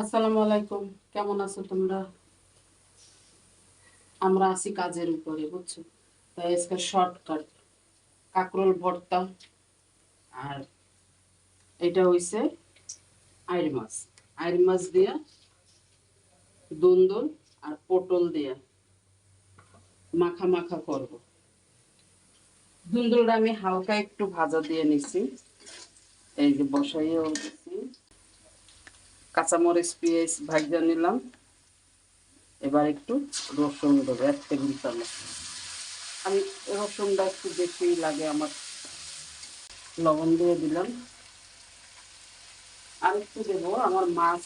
আসসালামু আলাইকুম। কেমন আছো তোমরা? আমরা আছি কাজের উপরে, বুঝছ? তাই আজকে শর্টকাট কাকরোল ভর্তা আর এটা হইছে আইর মাছ। আইর মাছ দিয়া দুন্দুল আর পটল দিয়া মাখা মাখা করব। দুন্দুলটা আমি হালকা একটু ভাজা দিয়ে নিছি। এই যে বসাইয়েও কাঁচামরিচ, পেঁয়াজ ভাজা নিলাম। এবার একটু রসুন দেবো, এক টেবিল চামচ। আমি রসুনটা একটু বেশি লাগে, আমার লবণ দিয়ে দিলাম। আর একটু দেবো, আমার মাছ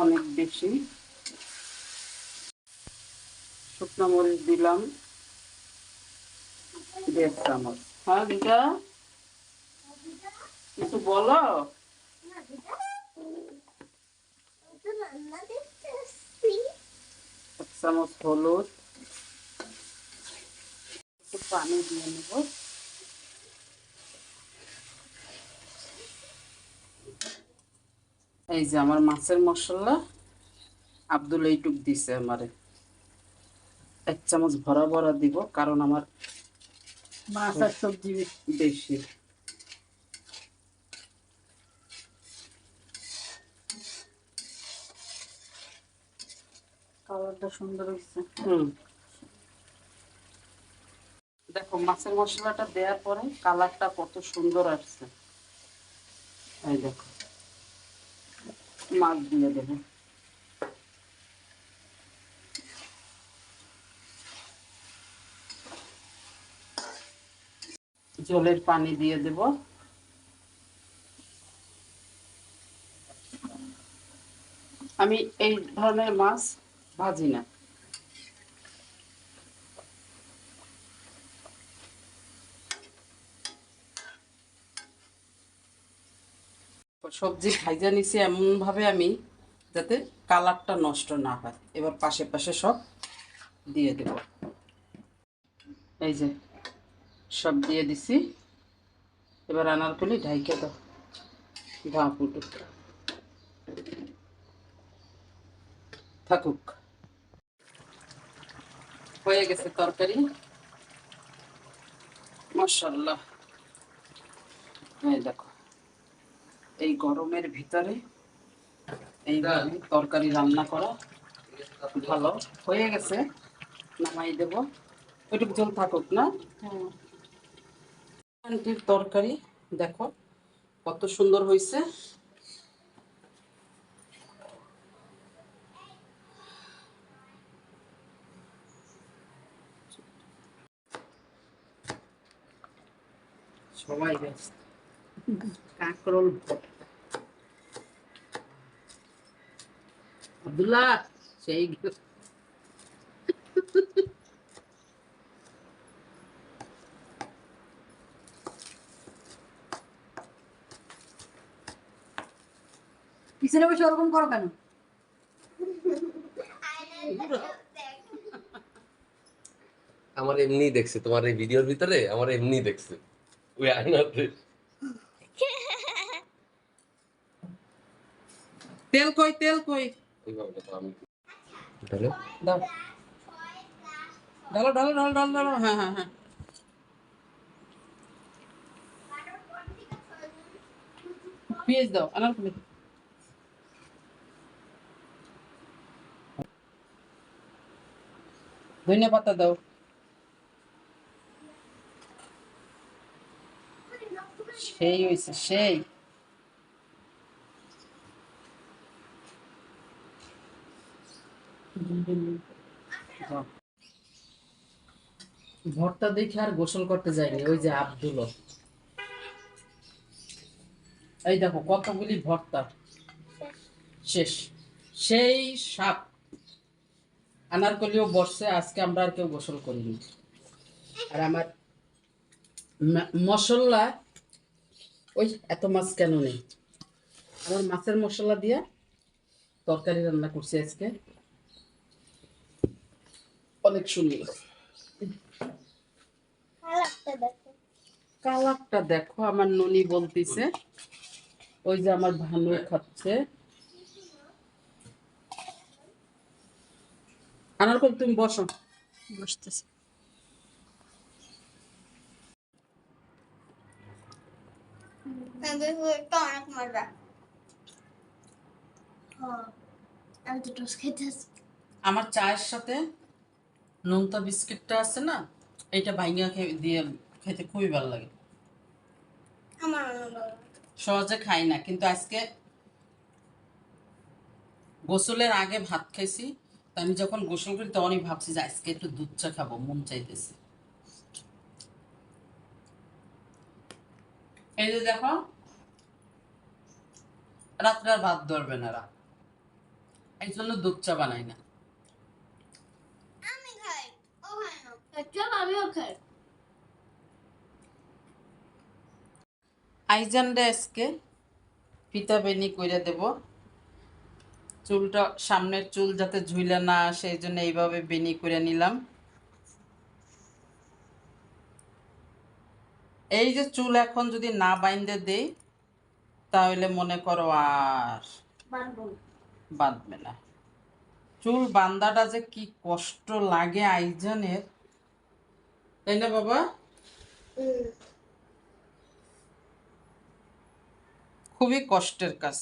অনেক বেশি। শুকনো মরিচ দিলাম, দেড় চামচ। হ্যাঁ দিদা? কিছু বলো? চামচ হলুদ একটু পানি দিয়ে নেব। এই যে আমার মাছের মশলা আব্দুল এইটুক দিছে আমারে। এক চামচ ভরা ভরা দিব কারণ আমার মাছ আর সবজি বেশি। কালারটা সুন্দর হয়েছে দেখো, মাছের মশলাটা দেওয়ার পরে কালারটা কত সুন্দর আসছে। এই দেখো, মাছ দিয়ে দেবো। জলের পানি দিয়ে দেব। আমি এই ধরনের মাছ ভাজি না। সবজি ভাইজা নিছি এমন ভাবে আমি যাতে কালারটা নষ্ট না হয়। এবার পাশে পাশে সব দিয়ে দেব। এই যে সব দিয়ে দিছি। এবার আনারকলি ঢাইকে দাও। ভাপ উঠুক থাকুক। হয়ে গেছে তরকারি। মাশাল্লাহ এই দেখো এই গরমের ভিতরে এইভাবে তরকারি রান্না করা ভালো। হয়ে গেছে নামাই দেব। ওইটুকু জল থাকুক না? আন্টির তরকারি দেখো কত সুন্দর হয়েছে সবাই ব্যস্ত কাকরোল আব্দুল্লাহ সেই পিছনে বসে ওরকম করো কেন? আমার এমনি দেখছে তোমার এই ভিডিওর ভিতরে আমার এমনি দেখছে। ওই আয়নাতে তেল কই তেল কই ওইভাবে দেখো আমি তাহলে দাও ঢালো ঢালো ঢালো ঢালো ঢালো হ্যাঁ হ্যাঁ হ্যাঁ পেঁয়াজ দাও আনারকলি ধনিয়া পাতা দাও সেই হয়েছে দাও। ভর্তা দেখে আর গোসল করতে যায়নি ওই যে আব্দুল। এই দেখো কতগুলি ভর্তা। শেষ। সেই সাপ আনারকলিও বসছে আজকে আমরা আর কেউ গোসল করিনি। আর আমার মা- মশলা ওই এত মাছ কেন নেই? আমার মাছের মশলা দিয়ে তরকারি রান্না করছি আজকে। অনেক সুন্দর। কালারটা দেখো। আমার ননি বলতেছে ওই যে আমার ভানু খাচ্ছে। আনারকল তুমি বসো। বসতেছে। আমার চায়ের সাথে নোনতা বিস্কিটটা আছে না এটা ভাইঙ্গা দিয়ে খেতে খুবই ভালো লাগে। সহজে খাই না, কিন্তু আজকে গোসলের আগে ভাত খাইছি আমি যখন গোসল করি তখনই ভাবছি যে আজকে একটু দুধ চা খাব, মন চাইতেছে। এই যে দেখো রাত্রে আর ভাত ধরবে না রাত। এই জন্য দুধ চা বানাই না। আমি খাই ও খায় না। চল আমিও খাই। আইজানটা আজকে ফিতা বেনি কইরা দেব চুলটা সামনের চুল যাতে ঝুলে না সেই জন্য এইভাবে বেনি করে নিলাম। এই যে চুল এখন যদি না বাইন্দে দেই তাহলে মনে করো আর বাঁধবে না। চুল বান্দাটা যে কি কষ্ট লাগে আইজানের। তাই না বাবা? খুবই কষ্টের কাজ।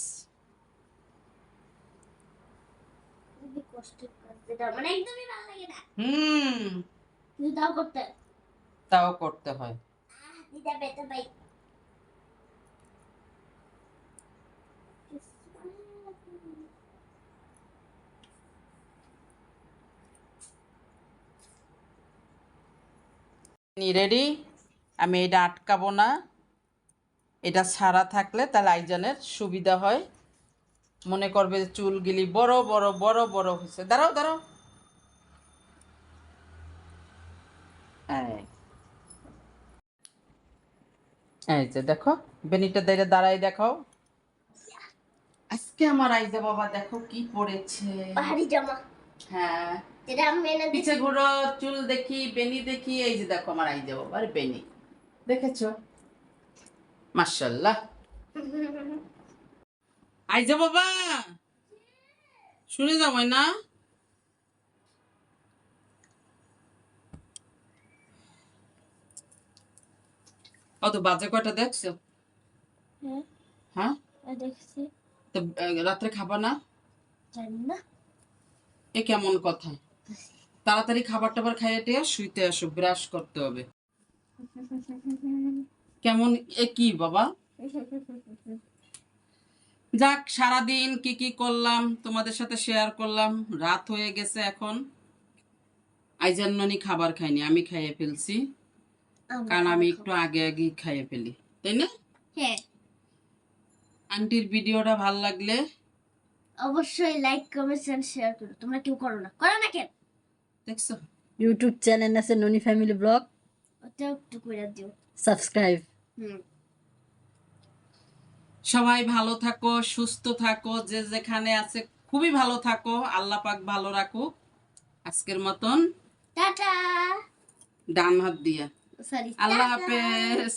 মানে হুম। তাও করতে হয়। হয় রেডি আমি এটা আটকাবো না। এটা ছাড়া থাকলে তাহলে আইজানের সুবিধা হয়। মনে করবে যে চুলগুলি বড় বড় বড় বড় হয়েছে। দাঁড়াও দাঁড়াও। এই। এই যে দেখো বেনিটা দাঁড়িয়ে দাঁড়াই দেখাও। আজকে আমার আইজা বাবা দেখো কি পড়েছে। পাহাড়ি জামা। হ্যাঁ। যেটা আমি এনে পিছে ঘুরো চুল দেখি বেনি দেখি এই যে দেখো আমার আই বাবা আর বেনি। দেখেছ? মার্শাল্লাহ আই যা বাবা! শুনে যাব না অত বাজে কয়টা দেখছ? হ্যাঁ। হ্যাঁ? দেখছি। তো রাত্রে খাবা না? জানি না। এ কেমন কথা? তাড়াতাড়ি খাবার টাবার খাইয়ে টেয়ে শুইতে আসো ব্রাশ করতে হবে। কেমন এ কি বাবা? যাক সারাদিন কি কি করলাম তোমাদের সাথে শেয়ার করলাম রাত হয়ে গেছে এখন। আইজান্ননি খাবার খাইনি আমি খাইয়ে ফেলছি। কারণ আমি একটু আগে আগে খাইয়ে ফেলি তাই না? হ্যাঁ। আন্টির ভিডিওটা ভালো লাগলে? অবশ্যই লাইক কমেন্ট এন্ড শেয়ার করো। তোমরা কেউ করো না। করো না কেন? দেখছ? ইউটিউব চ্যানেল আছে ননি ফ্যামিলি ব্লগ ওটাও একটু করে দিও। সাবস্ক্রাইব হুম। সবাই ভালো থাকো সুস্থ থাকো যে যেখানে আছে খুবই ভালো থাকো আল্লাহ পাক ভালো রাখুক। আজকের মতন টাটা। ডান হাত দিয়া। আল্লাহ হাফেজ।